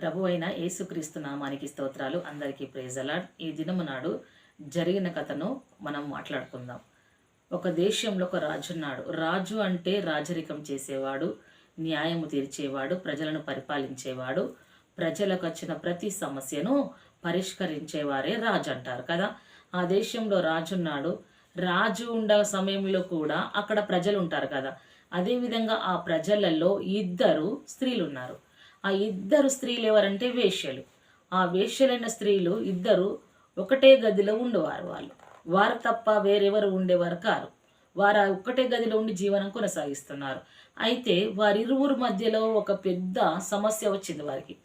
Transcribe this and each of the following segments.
ప్రభు అయిన యేసుక్రీస్తు నామానికి స్తోత్రాలు. అందరికీ ప్రేజలాడ్ ఈ దినము నాడు జరిగిన కథను మనం మాట్లాడుకుందాం. ఒక దేశంలో ఒక రాజు ఉన్నాడు. రాజు అంటే రాజరికం చేసేవాడు న్యాయము తీర్చేవాడు ప్రజలను పరిపాలించేవాడు ప్రజలకు వచ్చిన ప్రతి సమస్యను పరిష్కరించేవారే రాజు అంటారు కదా. ఆ దేశంలో రాజు ఉన్నాడు. రాజు ఉండే సమయంలో కూడా అక్కడ ప్రజలు ఉంటారు కదా. అదేవిధంగా ఆ ప్రజలలో ఇద్దరు స్త్రీలు ఉన్నారు. ఆ ఇద్దరు స్త్రీలు ఎవరంటే వేశ్యలు. ఆ వేష్యలైన స్త్రీలు ఇద్దరు ఒకటే గదిలో ఉండేవారు వాళ్ళు. వారు తప్ప వేరెవరు ఉండేవారు కారు. వారు ఆ ఒక్కటే గదిలో ఉండి జీవనం కొనసాగిస్తున్నారు. అయితే వారిరువురు మధ్యలో ఒక పెద్ద సమస్య వచ్చింది వారికి.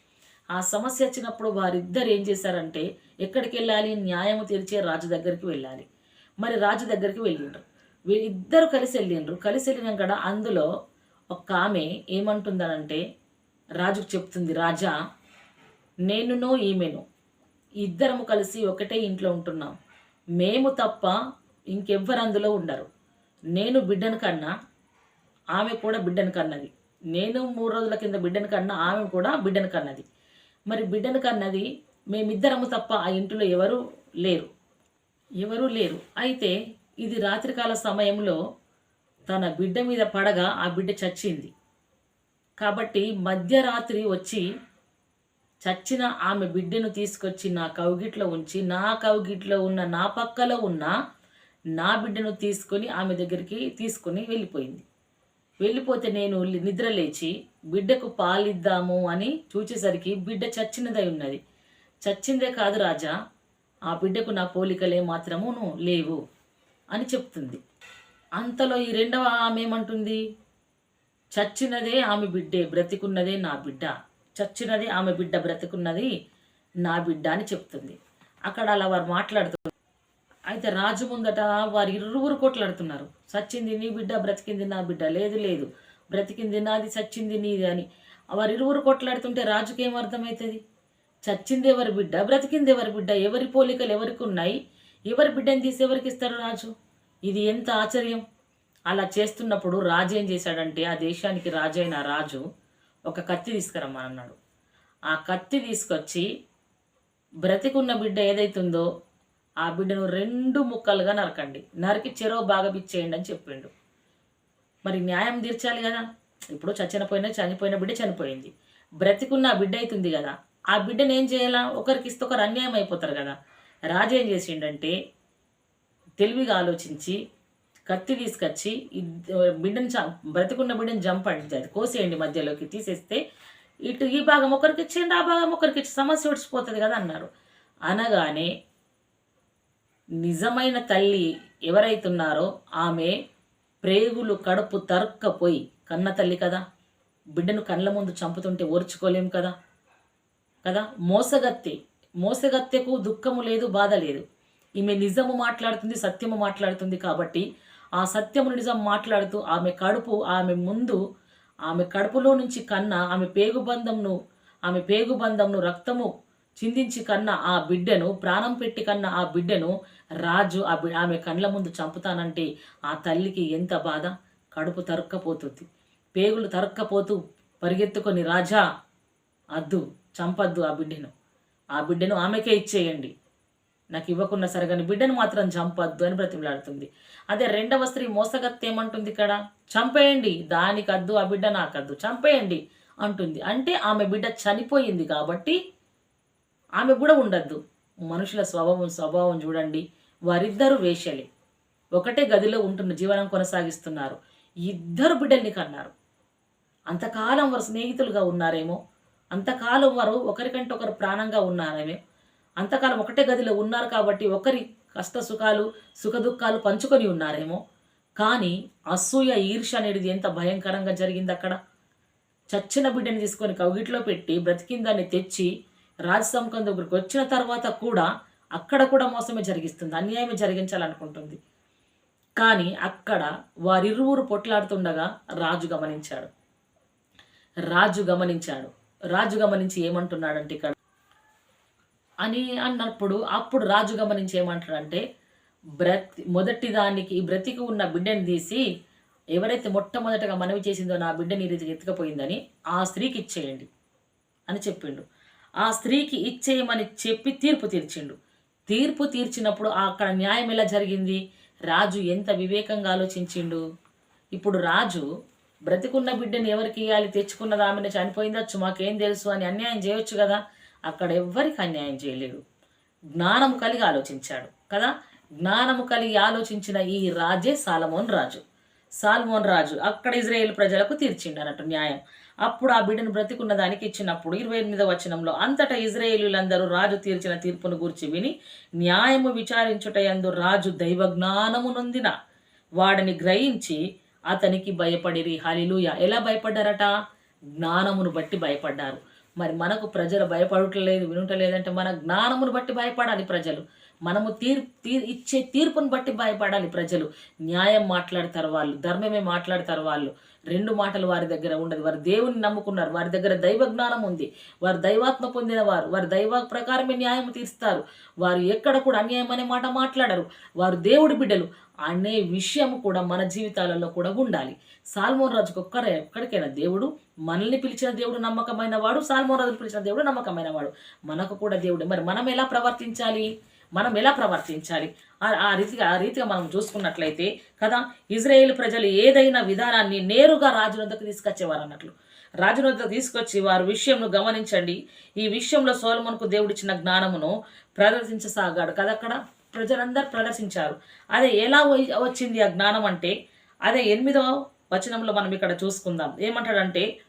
ఆ సమస్య వచ్చినప్పుడు వారిద్దరు ఏం చేశారంటే ఎక్కడికి వెళ్ళాలి న్యాయము తీర్చే రాజు దగ్గరికి వెళ్ళాలి. మరి రాజు దగ్గరికి వెళ్ళిండ్రు. వీళ్ళిద్దరు కలిసి వెళ్ళిండ్రు కలిసి వెళ్ళినాక అందులో ఒక ఆమె ఏమంటుందనంటే రాజుకు చెప్తుంది రాజా నేనునో ఈమెను. ఇద్దరము కలిసి ఒకటే ఇంట్లో ఉంటున్నాం. మేము తప్ప ఇంకెవ్వరు అందులో ఉండరు. నేను బిడ్డను కన్నా ఆమె కూడా బిడ్డను కన్నది. నేను మూడు రోజుల కింద బిడ్డను కన్నా ఆమె కూడా బిడ్డను కన్నది. మరి బిడ్డను కన్నది మేమిద్దరము తప్ప ఆ ఇంటిలో ఎవరు లేరు. ఎవరూ లేరు. అయితే ఇది రాత్రికాల సమయంలో తన బిడ్డ మీద పడగా ఆ బిడ్డ చచ్చింది. కాబట్టి మధ్యరాత్రి వచ్చి చచ్చిన ఆమె బిడ్డను తీసుకొచ్చి నా కౌగిట్లో ఉంచి నా కౌగిట్లో ఉన్న నా పక్కలో ఉన్న నా బిడ్డను తీసుకొని ఆమె దగ్గరికి తీసుకొని వెళ్ళిపోయింది. వెళ్ళిపోతే నేను నిద్ర లేచి బిడ్డకు పాలిద్దాము అని చూచేసరికి బిడ్డ చచ్చినదై ఉన్నది. చచ్చిందే కాదు రాజా ఆ బిడ్డకు నా పోలికలే మాత్రమును లేవు అని చెప్తుంది. అంతలో ఈ రెండవ ఆమె ఏమంటుంది? చచ్చినదే ఆమె బిడ్డే బ్రతికున్నదే నా బిడ్డ. చచ్చినది ఆమె బిడ్డ బ్రతికున్నది నా బిడ్డ అని చెప్తుంది. అక్కడ అలా వారు మాట్లాడుతున్నారు. అయితే రాజు ముందట వారు ఇరువురు కొట్లాడుతున్నారు. చచ్చింది నీ బిడ్డ బ్రతికింది నా బిడ్డ. లేదు లేదు. బ్రతికింది నాది చచ్చింది నీది అని. వారు ఇరువురు కొట్లాడుతుంటే రాజుకి ఏం అర్థమవుతుంది చచ్చింది ఎవరి బిడ్డ బ్రతికింది ఎవరి బిడ్డ? ఎవరి పోలికలు ఎవరికి ఉన్నాయి? ఎవరి బిడ్డని తీసి ఎవరికి ఇస్తారు రాజు? ఇది ఎంత ఆశ్చర్యం! అలా చేస్తున్నప్పుడు రాజు ఏం చేశాడంటే ఆ దేశానికి రాజు అయిన రాజు ఒక కత్తి తీసుకురమ్మన్నాడు ఆ కత్తి తీసుకొచ్చి బ్రతికున్న బిడ్డ ఏదైతుందో ఆ బిడ్డను రెండు ముక్కలుగా నరకండి. నరికి చెరో బాగా పిచ్చేయండి అని చెప్పిండు. మరి న్యాయం తీర్చాలి కదా. ఇప్పుడు చచ్చిపోయిన చనిపోయిన బిడ్డ చనిపోయింది. బ్రతికున్న ఆ బిడ్డ అవుతుంది కదా. ఆ బిడ్డను ఏం చేయాలా? ఒకరికి ఇస్తే ఒకరు అన్యాయం అయిపోతారు కదా. రాజు ఏం చేసిండంటే తెలివిగా ఆలోచించి కత్తి తీసుకొచ్చి బిడ్డను చ బ్రతికున్న బిడ్డను జంప్ అది కోసేయండి మధ్యలోకి తీసేస్తే ఇటు ఈ భాగం ఒకరికి ఇచ్చేయండి ఆ భాగం ఒకరికి ఇచ్చి సమస్య ఒడిచిపోతుంది కదా అన్నారు. అనగానే నిజమైన తల్లి ఎవరైతున్నారో ఆమె ప్రేగులు కడుపు తరుక్కపోయి కన్న తల్లి కదా బిడ్డను కళ్ళ ముందు చంపుతుంటే ఓర్చుకోలేం కదా కదా? మోసగత్తె మోసగత్తెకు దుఃఖము లేదు బాధ లేదు. ఈమె నిజము మాట్లాడుతుంది సత్యము మాట్లాడుతుంది కాబట్టి ఆ సత్యము నిజం మాట్లాడుతూ ఆమె కడుపు ఆమె ముందు ఆమె కడుపులో నుంచి కన్న ఆమె పేగుబంధంను ఆమె పేగుబంధంను రక్తము చిందించి కన్న ఆ బిడ్డను ప్రాణం పెట్టి కన్న ఆ బిడ్డను రాజు ఆ బి ఆమె కండ్ల ముందు చంపుతానంటే ఆ తల్లికి ఎంత బాధ? కడుపు తరక్కపోతుంది. పేగులు తరక్కపోతూ పరిగెత్తుకొని రాజా అద్దు చంపద్దు ఆ బిడ్డను. ఆ బిడ్డను ఆమెకే ఇచ్చేయండి. నాకు ఇవ్వకున్న సరగని బిడ్డను మాత్రం చంపద్దు అని బ్రతిమలాడుతుంది. అదే రెండవ స్త్రీ మోసగత్తి ఏమంటుంది ఇక్కడ? చంపేయండి దానికద్దు ఆ బిడ్డ నాకద్దు చంపేయండి అంటుంది. అంటే ఆమె బిడ్డ చనిపోయింది కాబట్టి ఆమె కూడా ఉండద్దు. మనుషుల స్వభావం స్వభావం చూడండి వారిద్దరు వేషలే ఒకటే గదిలో ఉంటున్న జీవనం కొనసాగిస్తున్నారు. ఇద్దరు బిడ్డల్ని కన్నారు. అంతకాలం వారు స్నేహితులుగా ఉన్నారేమో? అంతకాలం వారు ఒకరికంటే ఒకరు ప్రాణంగా ఉన్నారేమో? అంతకాలం ఒకటే గదిలో ఉన్నారు కాబట్టి ఒకరి కష్ట సుఖాలు సుఖ దుఃఖాలు పంచుకొని ఉన్నారేమో. కానీ అసూయ ఈర్ష అనేది ఎంత భయంకరంగా జరిగింది అక్కడ? చచ్చిన బిడ్డని తీసుకొని కౌగిట్లో పెట్టి బ్రతికిందాన్ని తెచ్చి రాజసంకం దగ్గరికి వచ్చిన తర్వాత కూడా అక్కడ కూడా మోసమే జరిగిస్తుంది అన్యాయమే జరిగించాలనుకుంటుంది. కానీ అక్కడ వారిరువురు పొట్లాడుతుండగా రాజు గమనించాడు. రాజు గమనించాడు. రాజు గమనించి ఏమంటున్నాడంటే ఇక్కడ అని అన్నప్పుడు అప్పుడు రాజు గమనించి ఏమంటాడంటే బ్రతి మొదటి దానికి బ్రతికి ఉన్న బిడ్డని తీసి ఎవరైతే మొట్టమొదటగా మనవి చేసిందో నా బిడ్డ నీ రీతికి ఎత్తుకపోయిందని ఆ స్త్రీకి ఇచ్చేయండి అని చెప్పిండు. ఆ స్త్రీకి ఇచ్చేయమని చెప్పి తీర్పు తీర్చిండు. తీర్పు తీర్చినప్పుడు అక్కడ న్యాయం ఎలా జరిగింది? రాజు ఎంత వివేకంగా ఆలోచించిండు? ఇప్పుడు రాజు బ్రతికున్న బిడ్డని ఎవరికి ఇవ్వాలి తెచ్చుకున్నది ఆమెను చనిపోయిందచ్చు మాకేం తెలుసు? అని అన్యాయం చేయొచ్చు కదా? అక్కడ ఎవ్వరికి అన్యాయం చేయలేడు. జ్ఞానము కలిగి ఆలోచించాడు కదా? జ్ఞానము కలిగి ఆలోచించిన ఈ రాజే సాలమోన్ రాజు. సాల్మోన్ రాజు అక్కడ ఇజ్రాయేల్ ప్రజలకు తీర్చిండు అన్నట్టు న్యాయం. అప్పుడు ఆ బిడ్డను బ్రతికున్న దానికి ఇచ్చినప్పుడు ఇరవై ఎనిమిదవ వచనంలో అంతటా ఇజ్రాయేలీలందరూ రాజు తీర్చిన తీర్పును గురించి విని న్యాయము విచారించుటయందు రాజు దైవ జ్ఞానము నొందిన వాడిని గ్రహించి అతనికి భయపడిరి. హలిలుయ ఎలా భయపడ్డారట? జ్ఞానమును బట్టి భయపడ్డారు. మరి మనకు ప్రజలు భయపడట్లేదు వినుటలేదంటే మన జ్ఞానమును బట్టి భయపడాలి ప్రజలు. మనము తీర్ తీర్ ఇచ్చే తీర్పును బట్టి భయపడాలి ప్రజలు. న్యాయం మాట్లాడతారు వాళ్ళు ధర్మమే మాట్లాడతారు వాళ్ళు. రెండు మాటలు వారి దగ్గర ఉండదు. వారు దేవుని నమ్ముకున్నారు. వారి దగ్గర దైవ జ్ఞానం ఉంది. వారు దైవాత్మ పొందిన వారు వారు దైవ ప్రకారమే న్యాయం తీరుస్తారు. వారు ఎక్కడ కూడా అన్యాయం అనే మాట మాట్లాడరు. వారు దేవుడి బిడ్డలు అనే విషయం కూడా మన జీవితాలలో కూడా ఉండాలి. సాల్మోన్ రాజుకు ఒక్కరే ఒక్కడికైనా దేవుడు మనల్ని పిలిచిన దేవుడు నమ్మకమైన వాడు సాల్మోన్ రాజు పిలిచిన దేవుడు నమ్మకమైన వాడు. మనకు కూడా దేవుడు. మరి మనం ఎలా ప్రవర్తించాలి? మనం ఎలా ప్రవర్తించాలి? ఆ- రీతిగా ఆ రీతిగా మనం చూసుకున్నట్లయితే కదా ఇజ్రాయేల్ ప్రజలు ఏదైనా విధానాన్ని నేరుగా రాజు వద్దకు తీసుకొచ్చేవారు అన్నట్లు. రాజు తీసుకొచ్చి వారి విషయంను గమనించండి. ఈ విషయంలో సోలమునకు దేవుడిచ్చిన జ్ఞానమును ప్రదర్శించసాగాడు కదా అక్కడ. ప్రజలందరూ ప్రదర్శించారు. అదే ఎలా వచ్చింది ఆ జ్ఞానం అంటే అదే ఎనిమిదవ వచనంలో మనం ఇక్కడ చూసుకుందాం. ఏమంటాడంటే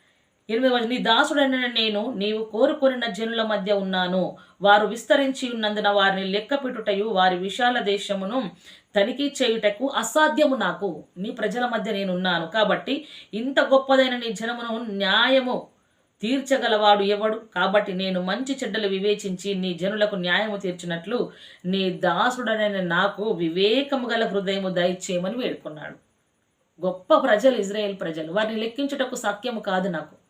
ఎనిమిది నీ దాసుడైన నేను నీవు కోరుకొనిన జనుల మధ్య ఉన్నాను. వారు విస్తరించి ఉన్నందున వారిని లెక్కపెట్టుటయు వారి విశాల దేశమును తనిఖీ చేయుటకు అసాధ్యము నాకు. నీ ప్రజల మధ్య నేను ఉన్నాను కాబట్టి ఇంత గొప్పదైన నీ జనమును న్యాయము తీర్చగలవాడు ఎవడు? కాబట్టి నేను మంచి చెడ్డలు వివేచించి నీ జనులకు న్యాయము తీర్చినట్లు నీ దాసుడనైన నాకు వివేకము గల హృదయము దయచేయమని వేడుకున్నాడు. గొప్ప ప్రజలు ఇజ్రాయేల్ ప్రజలు. వారిని లెక్కించుటకు సత్యము కాదు నాకు.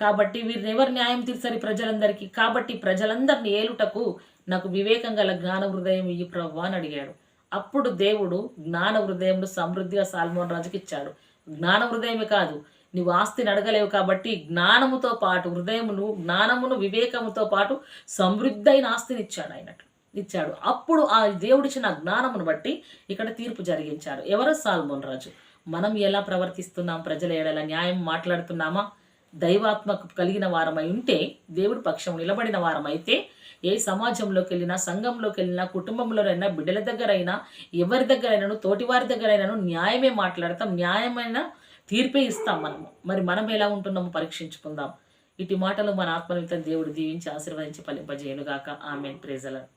కాబట్టి వీరిని ఎవరు న్యాయం తీర్చరి ప్రజలందరికీ? కాబట్టి ప్రజలందరిని ఏలుటకు నాకు వివేకం గల జ్ఞాన హృదయం ఇయ్యి ప్రభు అని అడిగాడు. అప్పుడు దేవుడు జ్ఞాన హృదయంను సమృద్ధిగా సాల్మోన్ రాజుకి ఇచ్చాడు జ్ఞాన హృదయమే కాదు నీవు ఆస్తిని అడగలేవు కాబట్టి జ్ఞానముతో పాటు హృదయమును జ్ఞానమును వివేకముతో పాటు సమృద్ధైన ఆస్తిని ఇచ్చాడు ఆయనట్లు ఇచ్చాడు. అప్పుడు ఆ దేవుడిచ్చిన జ్ఞానమును బట్టి ఇక్కడ తీర్పు జరిగించారు. ఎవరో? సాల్మోన్ రాజు. మనం ఎలా ప్రవర్తిస్తున్నాం? ప్రజల ఏడల న్యాయం మాట్లాడుతున్నామా? దైవాత్మకు కలిగిన వారమై ఉంటే దేవుడి పక్షం నిలబడిన వారమైతే ఏ సమాజంలోకి వెళ్ళినా సంఘంలోకి వెళ్ళినా కుటుంబంలోనైనా బిడ్డల దగ్గరైనా ఎవరి దగ్గరైనాను తోటి వారి దగ్గరైనాను న్యాయమే మాట్లాడతాం న్యాయమైన తీర్పే ఇస్తాం మనము. మరి మనం ఎలా ఉంటున్నామో పరీక్షించుకుందాం. ఇటు మాటలు మన ఆత్మనిమితం దేవుడు దీవించి ఆశీర్వదించి ఫలింపజేయునుగాక. ఆమెన్. ప్రేజలను